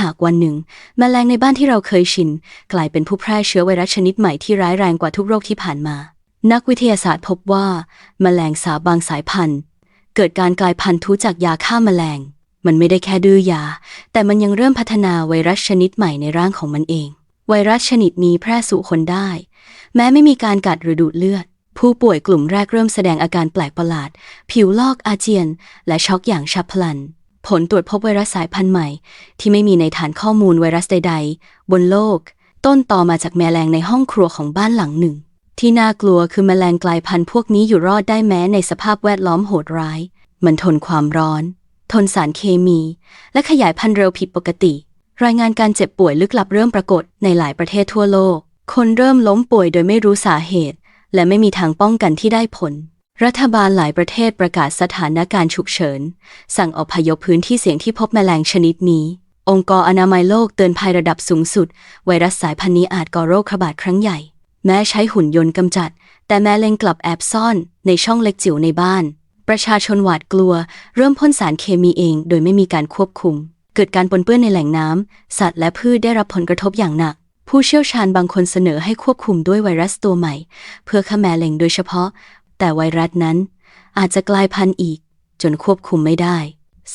หากวันหนึ่งแมลงในบ้านที่เราเคยชิน กลายเป็นผู้แพร่เชื้อไวรัสชนิดใหม่ที่ร้ายแรงกว่าทุกโรคที่ผ่านมา นักวิทยาศาสตร์พบว่าแมลงสาบางสายพันธุ์ เกิดการกลายพันธุ์ทุจากยาฆ่าแมลง มันไม่ได้แค่ดื้อยา แต่มันยังเริ่มพัฒนาไวรัสชนิดใหม่ในร่างของมันเอง ไวรัสชนิดนี้แพร่สู่คนได้ แม้ไม่มีการกัดหรือดูดเลือด ผู้ป่วยกลุ่มแรกเริ่มแสดงอาการแปลกประหลาด ผิวลอกอาเจียน และช็อกอย่างฉับพลัน ผลตรวจพบไวรัสสายพันธุ์ใหม่ ที่ไม่มีในฐานข้อมูลไวรัสใด ๆ บนโลก ต้นต่อมาจากแมลงในห้องครัวของบ้านหลังหนึ่ง ที่น่ากลัวคือแมลงกลายพันธุ์พวกนี้อยู่รอดได้แม้ในสภาพแวดล้อมโหดร้าย มันทนความร้อน ทนสารเคมี และขยายพันธุ์เร็วผิดปกติ รายงานการเจ็บป่วยลึกลับเริ่มปรากฏในหลายประเทศทั่วโลก คนเริ่มล้มป่วยโดยไม่รู้สาเหตุ และไม่มีทางป้องกันที่ได้ผล รัฐบาลหลายประเทศประกาศสถานการณ์ฉุกเฉิน สั่งอพยพพื้นที่เสี่ยงที่พบแมลงชนิดนี้ องค์กรอนามัยโลกเตือนภัยระดับสูงสุด ไวรัสสายพันธุ์นี้อาจก่อโรคระบาดครั้งใหญ่ แม้ใช้หุ่นยนต์กำจัด แต่แมลงกลับแอบซ่อนในช่องเล็กจิ๋วในบ้าน ประชาชนหวาดกลัว เริ่มพ่นสารเคมีเองโดยไม่มีการควบคุม เกิดการปนเปื้อนในแหล่งน้ำสัตว์และพืชได้รับผลกระทบอย่างหนักผู้เชี่ยวชาญบางคนเสนอให้ควบคุมด้วยไวรัสตัวใหม่ เพื่อฆ่าแมลงโดยเฉพาะ แต่ไวรัสนั้นอาจจะกลายพันธุ์อีก จนควบคุมไม่ได้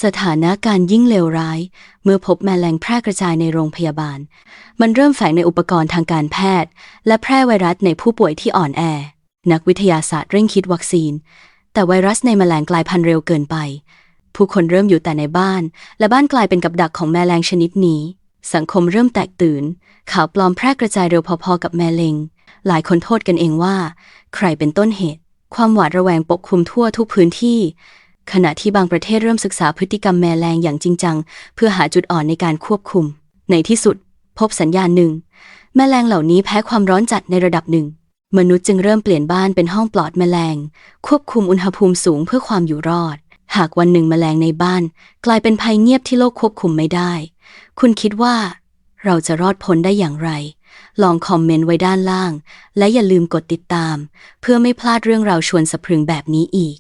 สถานการณ์ยิ่งเลวร้าย เมื่อพบแมลงแพร่กระจายในโรงพยาบาล มันเริ่มแฝงในอุปกรณ์ทางการแพทย์ และแพร่ไวรัสในผู้ป่วยที่อ่อนแอ นักวิทยาศาสตร์เร่งคิดวัคซีน แต่ไวรัสในแมลงกลายพันธุ์เร็วเกินไป ผู้คนเริ่มอยู่แต่ในบ้าน และบ้านกลายเป็นกับดักของแมลงชนิดนี้ สังคมเริ่มแตกตื่น ข่าวปลอมแพร่กระจายเร็วพอๆกับแมลงหลายคนโทษกันเองว่า ใครเป็นต้นเหตุ ความหวาดระแวงปกคลุมทั่วทุกพื้นที่ ขณะที่บางประเทศเริ่มศึกษาพฤติกรรมแมลงอย่างจริงจัง เพื่อหาจุดอ่อนในการควบคุม ในที่สุด พบสัญญาณหนึ่ง แมลงเหล่านี้แพ้ความร้อนจัดในระดับหนึ่ง มนุษย์จึงเริ่มเปลี่ยนบ้านเป็นห้องปลอดแมลง ควบคุมอุณหภูมิสูงเพื่อความอยู่รอด หากวันหนึ่งแมลงในบ้าน กลายเป็นภัยเงียบที่โลกควบคุมไม่ได้ คุณคิดว่า เราจะรอดพ้นได้อย่างไร ลองคอมเมนต์ไว้ด้านล่าง และอย่าลืมกดติดตาม เพื่อไม่พลาดเรื่องราวชวนสะพรึงแบบนี้อีก